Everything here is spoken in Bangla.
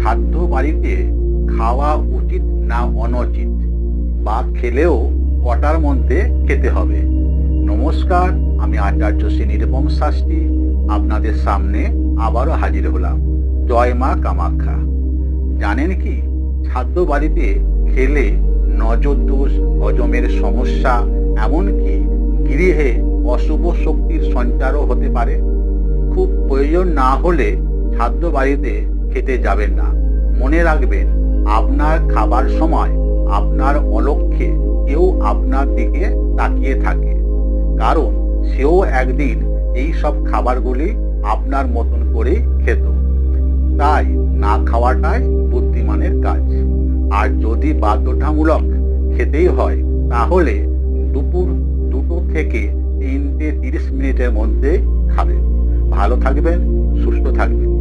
শ্রাদ্ধ বাড়িতে খাওয়া উচিত না অনুচিত? বা খেলেও কটার মধ্যে খেতে হবে? নমস্কার, আমি আচার্য শ্রী নিরুপম শাস্ত্রী। আপনাদের সামনে আবারও হাজির হলাম। জয় মা কামাখ্যা। জানেন কি, খাদ্য বাড়িতে খেলে নজর দোষ, হজমের সমস্যা, এমনকি গৃহে অশুভ শক্তির সঞ্চারও হতে পারে। খুব প্রয়োজন না হলে খাদ্য বাড়িতে খেতে যাবেন না। মনে রাখবেন, আপনার খাবার সময় আপনার অলক্ষ্যে কেউ আপনার দিকে তাকিয়ে থাকে। কারণ সেও একদিন এই সব খাবারগুলি আপনার মতন করে খেত। তাই না খাওয়াটাই বুদ্ধিমানের কাজ। আর যদি বাধ্যতামূলক খেতেই হয়, তাহলে দুপুর দুটো থেকে তিনটে তিরিশ মিনিটের মধ্যে খাবেন। ভালো থাকবেন, সুস্থ থাকবেন।